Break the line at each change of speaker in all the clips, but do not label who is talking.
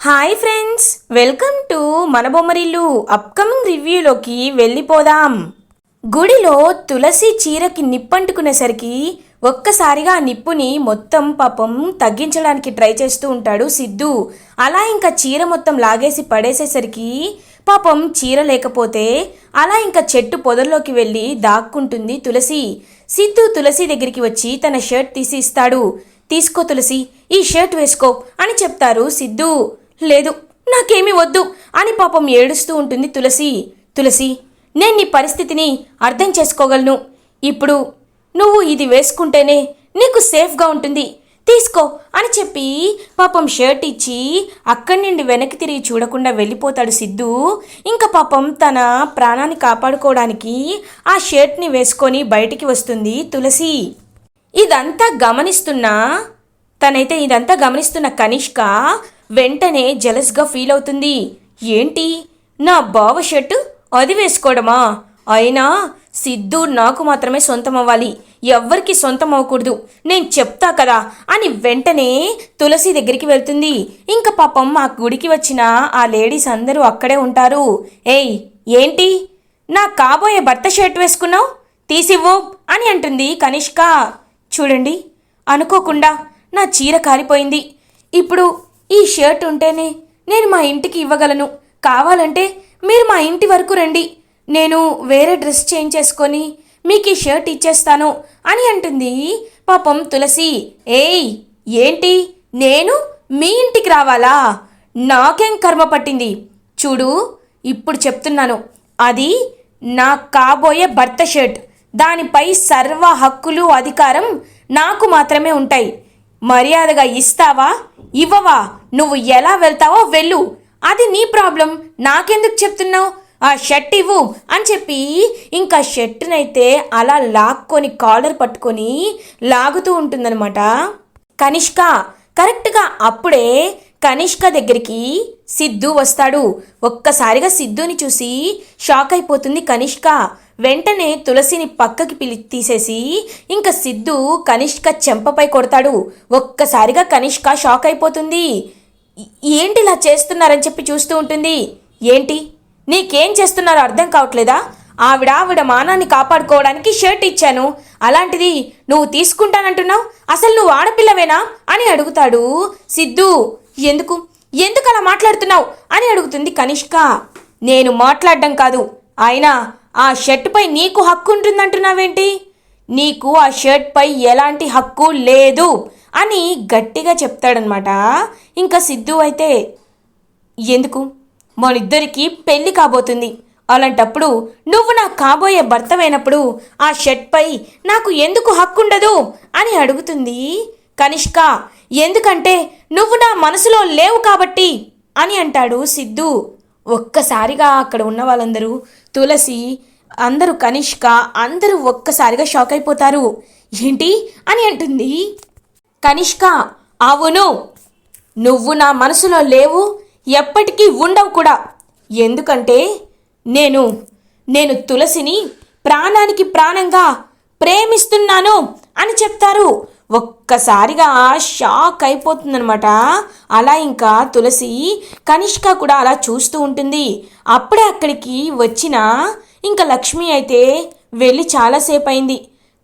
Hi friends welcome to మన Bommarillu upcoming రివ్యూలోకి వెళ్ళిపోదాం గుడిలో తులసి చీరకి నిప్పంటుకునేసరికి ఒక్కసారిగా ఆ నిప్పుని మొత్తం పాపం తగ్గించడానికి ట్రై చేస్తూ ఉంటాడు సిద్ధు. అలా ఇంకా చీర మొత్తం లాగేసి పడేసేసరికి పాపం చీర లేకపోతే అలా ఇంకా చెట్టు పొదల్లోకి వెళ్ళి దాక్కుంటుంది తులసి. సిద్ధు తులసి దగ్గరికి వచ్చి తన షర్ట్ తీసి ఇస్తాడు. తీసుకో తులసి ఈ షర్ట్ వేసుకో అని చెప్తారు సిద్ధు. లేదు నాకేమీ వద్దు అని పాపం ఏడుస్తూ ఉంటుంది తులసి. తులసి నేను నీ పరిస్థితిని అర్థం చేసుకోగలను. ఇప్పుడు నువ్వు ఇది వేసుకుంటేనే నీకు సేఫ్గా ఉంటుంది. తీసుకో అని చెప్పి పాపం షర్ట్ ఇచ్చి అక్కడి నుండి వెనక్కి తిరిగి చూడకుండా వెళ్ళిపోతాడు సిద్ధు. ఇంకా పాపం తన ప్రాణాన్ని కాపాడుకోవడానికి ఆ షర్ట్ని వేసుకొని బయటికి వస్తుంది తులసి. ఇదంతా గమనిస్తున్న తనైతే ఇదంతా గమనిస్తున్న కనిష్క వెంటనే జలస్గా ఫీల్ అవుతుంది. ఏంటి? నా బావ షర్టు అది వేసుకోవడమా? అయినా సిద్ధు నాకు మాత్రమే సొంతం అవ్వాలి ఎవ్వరికి సొంతం అవ్వకూడదు నేను చెప్తా కదా అని వెంటనే తులసి దగ్గరికి వెళ్తుంది. ఇంకా పాపం మా గుడికి వచ్చిన ఆ లేడీస్ అందరూ అక్కడే ఉంటారు. ఏయ్ ఏంటి? నా కాబోయే భర్త షర్ట్ వేసుకున్నావు? తీసివ్వు అని అంటుంది కనిష్క. చూడండి అనుకోకుండా నా చీర కారిపోయింది ఇప్పుడు ఈ షర్ట్ ఉంటేనే నేను మా ఇంటికి ఇవ్వగలను. కావాలంటే మీరు మా ఇంటి వరకు రండి. నేను వేరే డ్రెస్ చేంజ్ చేసుకొని మీకు ఈ షర్ట్ ఇచ్చేస్తాను అని అంటుంది. పాపం తులసి ఏయ్ ఏంటి? నేను మీ ఇంటికి రావాలా? నాకేం కర్మ పట్టింది? చూడు ఇప్పుడు చెప్తున్నాను. అది నా కాబోయే భర్త షర్ట్. దానిపై సర్వ హక్కులు అధికారం నాకు మాత్రమే ఉంటాయి. మర్యాదగా ఇస్తావా? ఇవ్వవా? నువ్వు ఎలా వెళ్తావో వెళ్ళు. అది నీ ప్రాబ్లం. నాకెందుకు చెప్తున్నావు? ఆ షర్ట్ ఇవ్వు అని చెప్పి ఇంకా షర్ట్నైతే అలా లాక్కొని కాలర్ పట్టుకొని లాగుతూ ఉంటుందన్నమాట. కనిష్క కరెక్ట్గా అప్పుడే కనిష్క దగ్గరికి సిద్ధు వస్తాడు. ఒక్కసారిగా సిద్ధుని చూసి షాక్ అయిపోతుంది కనిష్క. వెంటనే తులసిని పక్కకి పిలి తీసేసి ఇంకా సిద్ధు కనిష్క చెంపపై కొడతాడు. ఒక్కసారిగా కనిష్క షాక్ అయిపోతుంది. ఏంటి ఇలా చేస్తున్నారని చెప్పి చూస్తూ ఉంటుంది. ఏంటి? నీకేం చేస్తున్నారో అర్థం కావట్లేదా? ఆవిడ ఆవిడ మానాన్ని కాపాడుకోవడానికి షర్ట్ ఇచ్చాను. అలాంటిది నువ్వు తీసుకుంటానంటున్నావు? అసలు నువ్వు ఆడపిల్లవేనా? అని అడుగుతాడు సిద్ధు. ఎందుకు? ఎందుకు అలా మాట్లాడుతున్నావు? అని అడుగుతుంది కనిష్క. నేను మాట్లాడడం కాదు. అయినా ఆ షర్ట్పై నీకు హక్కు ఉంటుందంటున్నావేంటి? నీకు ఆ షర్ట్పై ఎలాంటి హక్కు లేదు. అని గట్టిగా చెప్తాడనమాట. ఇంకా సిద్ధు అయితే ఎందుకు? మనిద్దరికి పెళ్ళి కాబోతుంది. అలాంటప్పుడు నువ్వు నా కాబోయే భర్తమైనప్పుడు ఆ షర్ట్పై నాకు ఎందుకు హక్కుండదు? అని అడుగుతుంది కనిష్క. ఎందుకంటే నువ్వు నా మనసులో లేవు కాబట్టి అని అంటాడు సిద్ధు. ఒక్కసారిగా అక్కడ ఉన్న వాళ్ళందరూ తులసి అందరూ కనిష్క అందరూ ఒక్కసారిగా షాక్ అయిపోతారు. ఏంటి? అని అంటుంది కనిష్క అవును. నువ్వు నా మనసులో లేవు ఎప్పటికీ ఉండవు కూడా. ఎందుకంటే నేను నేను తులసిని ప్రాణానికి ప్రాణంగా ప్రేమిస్తున్నాను అని చెప్తారు. ఒక్కసారిగా షాక్ అయిపోతుందనమాట అలా ఇంకా తులసి కనిష్క కూడా అలా చూస్తూ ఉంటుంది. అప్పుడే అక్కడికి వచ్చిన ఇంకా లక్ష్మి అయితే వెళ్ళి చాలాసేపు అయింది.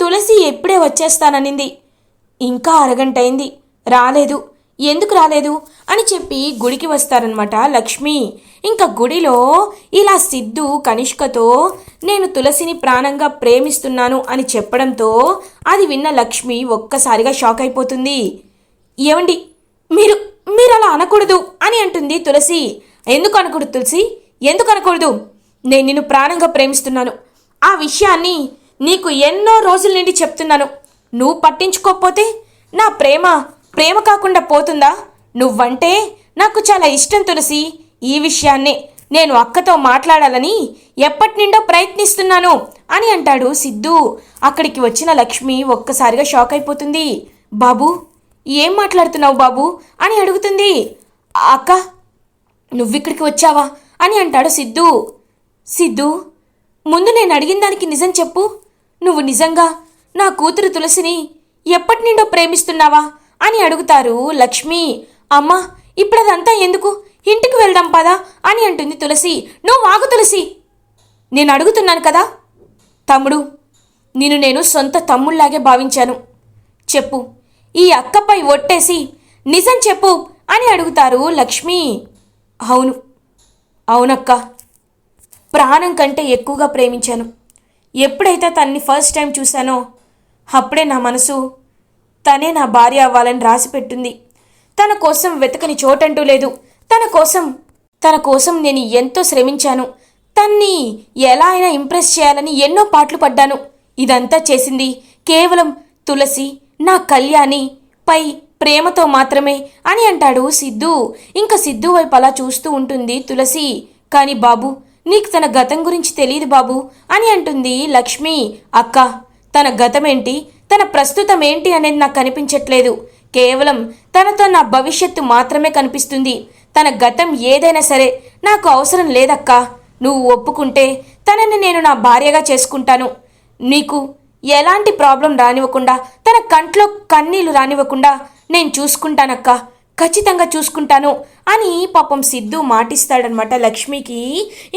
తులసి ఎప్పుడే వచ్చేస్తాననింది. ఇంకా అరగంట అయింది. రాలేదు. ఎందుకు రాలేదు? అని చెప్పి గుడికి వస్తారనమాట లక్ష్మి. ఇంకా గుడిలో ఇలా సిద్ధు కనిష్కతో నేను తులసిని ప్రాణంగా ప్రేమిస్తున్నాను అని చెప్పడంతో అది విన్న లక్ష్మి ఒక్కసారిగా షాక్ అయిపోతుంది. ఏమండి మీరు మీరు అలా అనకూడదు అని అంటుంది తులసి. ఎందుకు అనకూడదు తులసి? ఎందుకు అనకూడదు? నేను నిన్ను ప్రాణంగా ప్రేమిస్తున్నాను. ఆ విషయాన్ని నీకు ఎన్నో రోజుల నుండి చెప్తున్నాను. నువ్వు పట్టించుకోకపోతే నా ప్రేమ ప్రేమ కాకుండా పోతుందా? నువ్వంటే నాకు చాలా ఇష్టం తులసి. ఈ విషయాన్నే నేను అక్కతో మాట్లాడాలని ఎప్పటి నుండో ప్రయత్నిస్తున్నాను అని అంటాడు సిద్ధు. అక్కడికి వచ్చిన లక్ష్మి ఒక్కసారిగా షాక్ అయిపోతుంది. బాబు ఏం మాట్లాడుతున్నావు బాబు? అని అడుగుతుంది. అక్క నువ్విక్కడికి వచ్చావా? అని అంటాడు సిద్ధు. సిద్ధు ముందు నేను అడిగిన దానికి నిజం చెప్పు. నువ్వు నిజంగా నా కూతురు తులసిని ఎప్పటి నుండో ప్రేమిస్తున్నావా అని అడుగుతారు లక్ష్మి. అమ్మా ఇప్పుడు అదంతా ఎందుకు? ఇంటికి వెళ్దాం పదా అని అంటుంది తులసి. నువ్వు ఆగు తులసి. నేను అడుగుతున్నాను కదా. తమ్ముడు నిన్ను నేను సొంత తమ్ముళ్ళాగే భావించాను. చెప్పు ఈ అక్కపై ఒట్టేసి నిజం చెప్పు అని అడుగుతారు లక్ష్మి. అవును అవునక్క. ప్రాణం కంటే ఎక్కువగా ప్రేమించాను. ఎప్పుడైతే తన్ని ఫస్ట్ టైం చూశానో అప్పుడే నా మనసు తనే నా భార్య అవ్వాలని రాసిపెట్టింది తన కోసం వెతకని చోటంటూ లేదు. తన కోసం తన కోసం నేను ఎంతో శ్రమించాను. తన్ని ఎలా అయినా ఇంప్రెస్ చేయాలని ఎన్నో పాటలు పడ్డాను. ఇదంతా చేసింది కేవలం తులసి నా కళ్యాణి పై ప్రేమతో మాత్రమే అని అంటాడు సిద్ధు. ఇంకా సిద్ధు వైపు అలా చూస్తూ ఉంటుంది తులసి. కాని బాబు నీకు తన గతం గురించి తెలియదు బాబు అని అంటుంది లక్ష్మి. అక్క తన గతమేంటి? తన ప్రస్తుతం ఏంటి అనేది నాకు కనిపించట్లేదు. కేవలం తనతో నా భవిష్యత్తు మాత్రమే కనిపిస్తుంది. తన గతం ఏదైనా సరే నాకు అవసరం లేదక్కా. నువ్వు ఒప్పుకుంటే తనని నేను నా భార్యగా చేసుకుంటాను. నీకు ఎలాంటి ప్రాబ్లం రానివ్వకుండా తన కంట్లో కన్నీళ్ళు రానివ్వకుండా నేను చూసుకుంటానక్క. ఖచ్చితంగా చూసుకుంటాను అని పాపం సిద్ధు మాటిస్తాడనమాట లక్ష్మికి.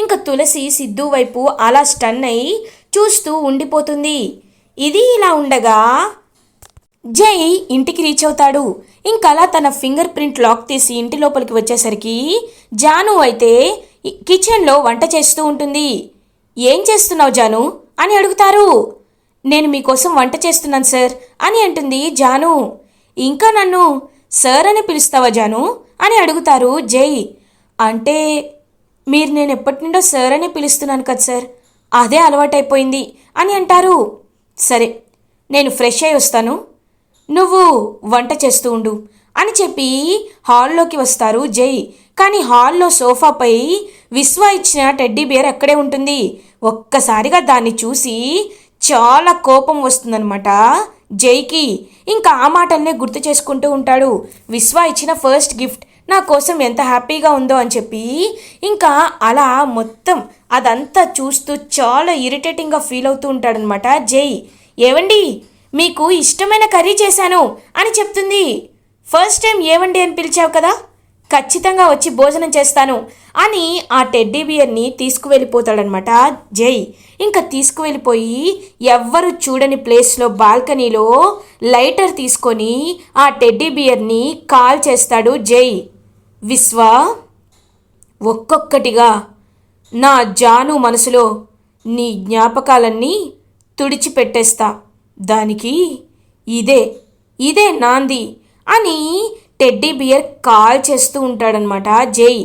ఇంకా తులసి సిద్ధు వైపు అలా స్టన్ అయి చూస్తూ ఉండిపోతుంది. ఇది ఇలా ఉండగా జై ఇంటికి రీచ్ అవుతాడు. ఇంకలా తన ఫింగర్ ప్రింట్ లాక్ తీసి ఇంటి లోపలికి వచ్చేసరికి జాను అయితే కిచెన్లో వంట చేస్తూ ఉంటుంది. ఏం చేస్తున్నావు జాను? అని అడుగుతారు. నేను మీకోసం వంట చేస్తున్నాను సార్ అని అంటుంది జాను. ఇంకా నన్ను సార్ అని పిలుస్తావా జాను? అని అడుగుతారు జై. అంటే మీరు నేను ఎప్పటి నుండో సార్ అని పిలుస్తున్నాను కదా సార్ అదే అలవాటైపోయింది అని అంటారు. సరే నేను ఫ్రెష్ అయి వస్తాను. నువ్వు వంట చేస్తూ ఉండు అని చెప్పి హాల్లోకి వస్తారు జై. కానీ హాల్లో సోఫాపై విశ్వ ఇచ్చిన టెడ్డీ బేర్ అక్కడే ఉంటుంది. ఒక్కసారిగా దాన్ని చూసి చాలా కోపం వస్తుందనమాట జైకి. ఇంకా ఆ మాటల్నే గుర్తు చేసుకుంటూ ఉంటాడు. విశ్వ ఇచ్చిన ఫస్ట్ గిఫ్ట్ నా కోసం ఎంత హ్యాపీగా ఉందో అని చెప్పి ఇంకా అలా మొత్తం అదంతా చూస్తూ చాలా ఇరిటేటింగ్గా ఫీల్ అవుతూ ఉంటాడనమాట జై ఏవండి? మీకు ఇష్టమైన కర్రీ చేశాను అని చెప్తుంది. ఫస్ట్ టైం ఏవండి అని పిలిచావు కదా? ఖచ్చితంగా వచ్చి భోజనం చేస్తాను అని ఆ టెడ్డీ బియర్ని తీసుకువెళ్ళిపోతాడనమాట జై ఇంకా తీసుకువెళ్ళిపోయి ఎవ్వరు చూడని ప్లేస్లో బాల్కనీలో లైటర్ తీసుకొని ఆ టెడ్డీ బియర్ని కాల్ చేస్తాడు జై. విశ్వ ఒక్కొక్కటిగా నా జాను మనసులో నీ జ్ఞాపకాలన్నీ తుడిచిపెట్టేస్తా. దానికి ఇదే ఇదే నాంది అని టెడ్డీ బియర్ కాల్ చేస్తూ ఉంటాడనమాట జై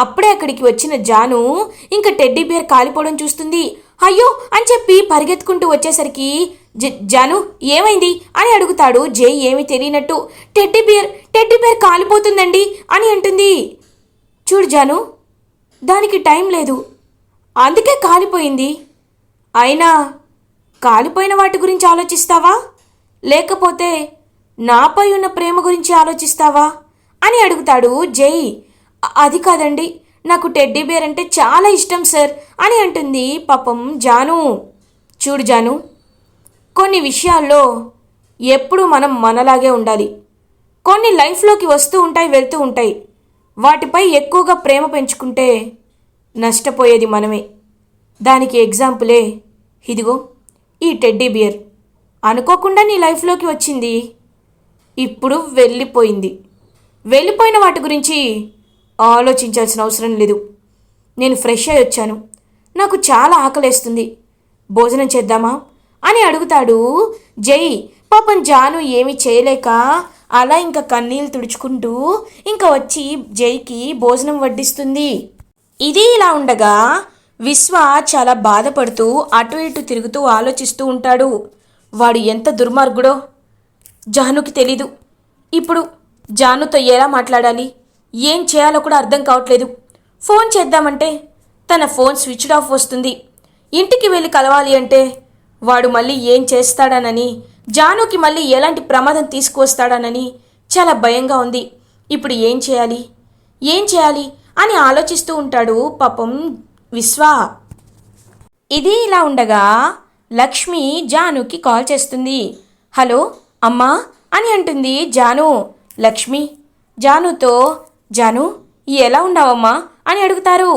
అప్పుడే అక్కడికి వచ్చిన జాను ఇంకా టెడ్డీ బియర్ కాలిపోవడం చూస్తుంది. అయ్యో అని చెప్పి పరిగెత్తుకుంటూ వచ్చేసరికి జ జాను ఏమైంది అని అడుగుతాడు. జై ఏమీ తెలియనట్టు టెడ్డీ బియర్ టెడ్డీ బియర్ కాలిపోతుందండి అని అంటుంది. చూడు జాను దానికి టైం లేదు. అందుకే కాలిపోయింది. అయినా కాలిపోయిన వాటి గురించి ఆలోచిస్తావా? లేకపోతే నాపై ఉన్న ప్రేమ గురించి ఆలోచిస్తావా? అని అడుగుతాడు జై. అది కాదండి నాకు టెడ్డీ బేర్ అంటే చాలా ఇష్టం సార్ అని అంటుంది పాపం జాను. చూడు జాను కొన్ని విషయాల్లో ఎప్పుడు మనం మనలాగే ఉండాలి. కొన్ని లైఫ్లోకి వస్తూ ఉంటాయి వెళ్తూ ఉంటాయి. వాటిపై ఎక్కువగా ప్రేమ పెంచుకుంటే నష్టపోయేది మనమే. దానికి ఎగ్జాంపులే ఇదిగో ఈ టెడ్డీ బియర్. అనుకోకుండా నీ లైఫ్లోకి వచ్చింది. ఇప్పుడు వెళ్ళిపోయింది. వెళ్ళిపోయిన వాటి గురించి ఆలోచించాల్సిన అవసరం లేదు. నేను ఫ్రెష్ అయి వచ్చాను. నాకు చాలా ఆకలేస్తుంది. భోజనం చేద్దామా? అని అడుగుతాడు జై. పాపం జాను ఏమీ చేయలేక అలా ఇంకా కన్నీళ్ళు తుడుచుకుంటూ ఇంకా వచ్చి జైకి భోజనం వడ్డిస్తుంది. ఇది ఇలా ఉండగా విశ్వ చాలా బాధపడుతూ అటు ఇటు తిరుగుతూ ఆలోచిస్తూ ఉంటాడు. వాడు ఎంత దుర్మార్గుడో? జానుకి తెలీదు. ఇప్పుడు జానుతో ఎలా మాట్లాడాలి? ఏం చేయాలో కూడా అర్థం కావట్లేదు. ఫోన్ చేద్దామంటే తన ఫోన్ స్విచ్డ్ ఆఫ్ వస్తుంది. ఇంటికి వెళ్ళి కలవాలి అంటే వాడు మళ్ళీ ఏం చేస్తాడానని జానుకి మళ్ళీ ఎలాంటి ప్రమాదం తీసుకువస్తాడానని చాలా భయంగా ఉంది. ఇప్పుడు ఏం చేయాలి? ఏం చేయాలి? అని ఆలోచిస్తూ ఉంటాడు పాపం విశ్వ. ఇది ఇలా ఉండగా లక్ష్మి జానుకి కాల్ చేస్తుంది. హలో అమ్మా అని అంటుంది జాను. లక్ష్మి జానుతో జాను ఎలా ఉన్నావమ్మా అని అడుగుతారు.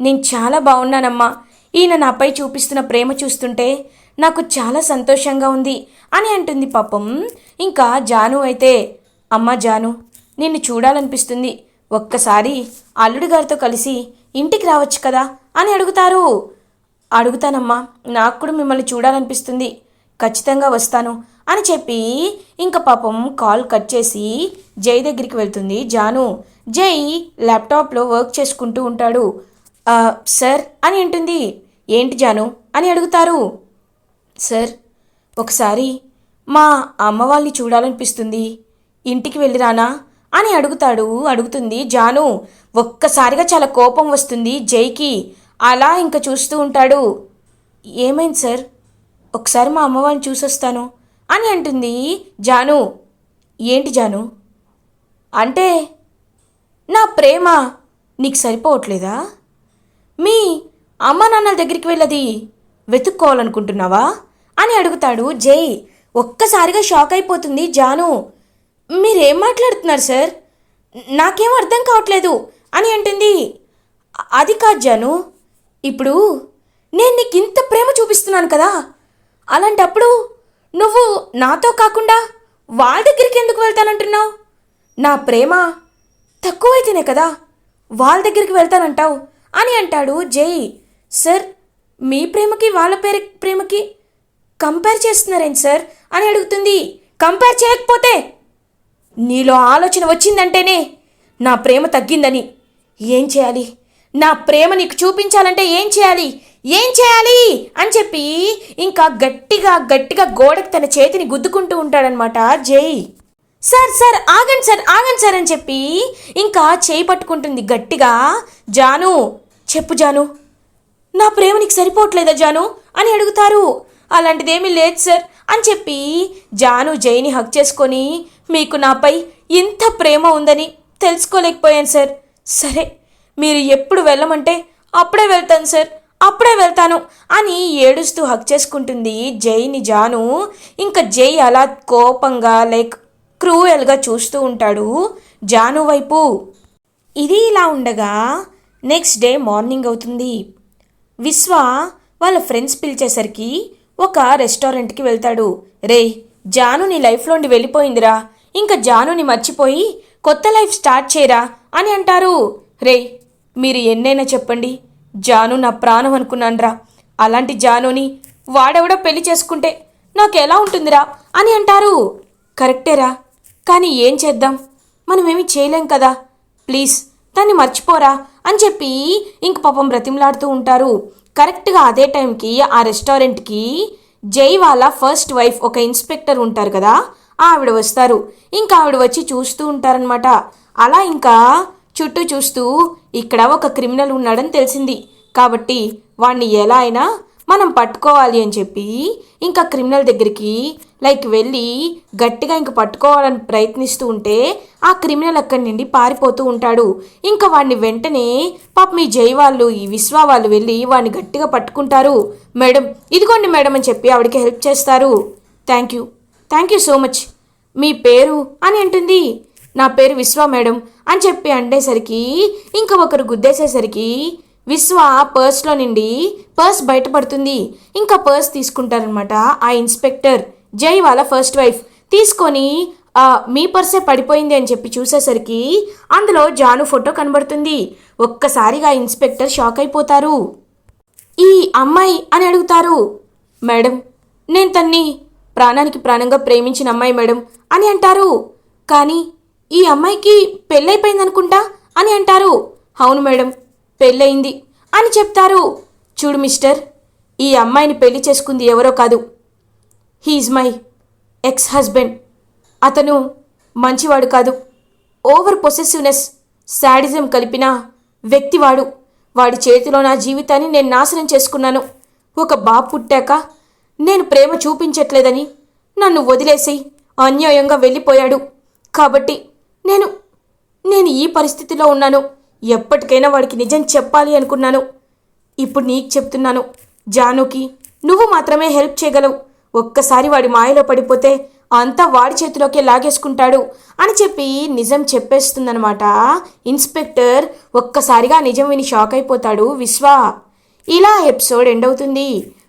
నేను చాలా బాగున్నానమ్మా. ఈయన నాపై చూపిస్తున్న ప్రేమ చూస్తుంటే నాకు చాలా సంతోషంగా ఉంది అని అంటుంది పాపం. ఇంకా జాను అయితే అమ్మ జాను నిన్ను చూడాలనిపిస్తుంది. ఒక్కసారి అల్లుడి గారితో కలిసి ఇంటికి రావచ్చు కదా అని అడుగుతారు. అడుగుతానమ్మా నాకు కూడా మిమ్మల్ని చూడాలనిపిస్తుంది. ఖచ్చితంగా వస్తాను అని చెప్పి ఇంకా పాపం కాల్ కట్ చేసి జై దగ్గరికి వెళ్తుంది. జాను జై ల్యాప్టాప్లో వర్క్ చేసుకుంటూ ఉంటాడు. సార్ అని అంటుంది. ఏంటి జాను? అని అడుగుతారు. సార్ ఒకసారి మా అమ్మ వాళ్ళని చూడాలనిపిస్తుంది. ఇంటికి వెళ్ళిరానా అని అడుగుతాడు అడుగుతుంది జాను ఒక్కసారిగా చాలా కోపం వస్తుంది జైకి. అలా ఇంకా చూస్తూ ఉంటాడు. ఏమైంది సార్? ఒకసారి మా అమ్మవారిని చూసొస్తాను అని అంటుంది జాను. ఏంటి జాను? అంటే నా ప్రేమ నీకు సరిపోవట్లేదా? మీ అమ్మ నాన్నల దగ్గరికి వెళ్ళది వెతుక్కోవాలనుకుంటున్నావా? అని అడుగుతాడు జై. ఒక్కసారిగా షాక్ అయిపోతుంది జాను. మీరేం మాట్లాడుతున్నారు సార్? నాకేం అర్థం కావట్లేదు అని అంటుంది. అది కాదు జాను ఇప్పుడు నేను నీకు ఇంత ప్రేమ చూపిస్తున్నాను కదా అలాంటప్పుడు నువ్వు నాతో కాకుండా వాళ్ళ దగ్గరికి ఎందుకు వెళ్తానంటున్నావు? నా ప్రేమ తక్కువైతేనే కదా వాళ్ళ దగ్గరికి వెళ్తానంటావు అని అంటాడు జై. సార్ మీ ప్రేమకి వాళ్ళ పేరు ప్రేమకి కంపేర్ చేస్తున్నారేంటి సార్ అని అడుగుతుంది. కంపేర్ చేయకపోతే నీలో ఆలోచన వచ్చిందంటేనే నా ప్రేమ తగ్గిందని. ఏం చేయాలి? నా ప్రేమ నీకు చూపించాలంటే ఏం చేయాలి? ఏం చేయాలి? అని చెప్పి ఇంకా గట్టిగా గట్టిగా గోడకు తన చేతిని గుద్దుకుంటూ ఉంటాడనమాట జై. సార్ సార్ ఆగండి సార్ ఆగండి సార్ అని చెప్పి ఇంకా చేయి పట్టుకుంటుంది గట్టిగా. జాను చెప్పు జాను. నా ప్రేమ నీకు సరిపోవట్లేదా జాను? అని అడుగుతారు. అలాంటిదేమీ లేదు సార్ అని చెప్పి జాను జైని హక్ చేసుకొని మీకు నాపై ఇంత ప్రేమ ఉందని తెలుసుకోలేకపోయాను సార్. సరే మీరు ఎప్పుడు వెళ్ళమంటే అప్పుడే వెళ్తాను సార్. అప్పుడే వెళ్తాను అని ఏడుస్తూ హక్ చేసుకుంటుంది జైని జాను. ఇంకా జై అలా కోపంగా లైక్ క్రూయల్గా చూస్తూ ఉంటాడు జాను వైపు. ఇది ఇలా ఉండగా నెక్స్ట్ డే మార్నింగ్ అవుతుంది. విశ్వ వాళ్ళ ఫ్రెండ్స్ పిలిచేసరికి ఒక రెస్టారెంట్కి వెళ్తాడు. రే జాను నీ లైఫ్లోండి వెళ్ళిపోయిందిరా. ఇంకా జానుని మర్చిపోయి కొత్త లైఫ్ స్టార్ట్ చేయరా అని అంటారు. రే మీరు ఎన్నైనా చెప్పండి. జాను నా ప్రాణం అనుకున్నాన్రా. అలాంటి జానుని వాడెవడో పెళ్ళి చేసుకుంటే నాకు ఎలా ఉంటుందిరా అని అంటారు. కరెక్టేరా కానీ ఏం చేద్దాం? మనమేమి చేయలేం కదా. ప్లీజ్ దాన్ని మర్చిపోరా అని చెప్పి ఇంక పాపం బ్రతిమలాడుతూ ఉంటారు. కరెక్ట్గా అదే టైంకి ఆ రెస్టారెంట్కి జై వాళ్ళ ఫస్ట్ వైఫ్ ఒక ఇన్స్పెక్టర్ ఉంటారు కదా ఆవిడ వస్తారు. ఇంకా ఆవిడ వచ్చి చూస్తూ ఉంటారనమాట అలా ఇంకా చుట్టూ చూస్తూ ఇక్కడ ఒక క్రిమినల్ ఉన్నాడని తెలిసింది. కాబట్టి వాణ్ణి ఎలా అయినా మనం పట్టుకోవాలి అని చెప్పి ఇంకా క్రిమినల్ దగ్గరికి లైక్ వెళ్ళి గట్టిగా ఇంక పట్టుకోవాలని ప్రయత్నిస్తూ ఉంటే ఆ క్రిమినల్ అక్కడి నుండి పారిపోతూ ఉంటాడు. ఇంకా వాడిని వెంటనే పాప మీ జై వాళ్ళు ఈ విశ్వ వాళ్ళు వెళ్ళి వాడిని గట్టిగా పట్టుకుంటారు. మేడం ఇదిగోండి మేడం అని చెప్పి ఆవిడకి హెల్ప్ చేస్తారు. Thank you. Thank you so much మీ పేరు అని అంటుంది. నా పేరు విశ్వ మేడం అని చెప్పి అండేసరికి ఇంకా ఒకరు గుద్దేసేసరికి విశ్వ పర్స్లో నుండి పర్స్ బయటపడుతుంది. ఇంకా పర్స్ తీసుకుంటారనమాట ఆ ఇన్స్పెక్టర్ జై వాళ్ళ ఫస్ట్ వైఫ్ తీసుకొని మీ పర్సే పడిపోయింది అని చెప్పి చూసేసరికి అందులో జాను ఫోటో కనబడుతుంది. ఒక్కసారిగా ఇన్స్పెక్టర్ షాక్ అయిపోతారు. ఈ అమ్మాయి అని అడుగుతారు. మేడం నేను తన్ని ప్రాణానికి ప్రాణంగా ప్రేమించిన అమ్మాయి మేడం అని అంటారు. కానీ ఈ అమ్మాయికి పెళ్ళైపోయిందనుకుంటా అని అంటారు. అవును మేడం పెళ్ళయింది అని చెప్తారు. చూడు మిస్టర్ ఈ అమ్మాయిని పెళ్ళి చేసుకుంది ఎవరో కాదు. హీఈస్ మై ఎక్స్ హస్బెండ్ అతను మంచివాడు కాదు. ఓవర్ పొసెసివ్నెస్ శాడిజం కలిపిన వ్యక్తివాడు. వాడి చేతిలో నా జీవితాన్ని నేను నాశనం చేసుకున్నాను. ఒక బాబు పుట్టాక నేను ప్రేమ చూపించట్లేదని. నన్ను వదిలేసి అన్యాయంగా వెళ్ళిపోయాడు. కాబట్టి నేను నేను ఈ పరిస్థితిలో ఉన్నాను. ఎప్పటికైనా వాడికి నిజం చెప్పాలి అనుకున్నాను. ఇప్పుడు నీకు చెప్తున్నాను. జానుకి నువ్వు మాత్రమే హెల్ప్ చేయగలవు. ఒక్కసారి వాడి మాయలో పడిపోతే అంతా వాడి చేతిలోకే లాగేసుకుంటాడు అని చెప్పి నిజం చెప్పేస్తుందనమాట ఇన్స్పెక్టర్ ఒక్కసారిగా నిజం విని షాక్ అయిపోతాడు విశ్వ. ఇలా ఎపిసోడ్ ఎండ్ అవుతుంది.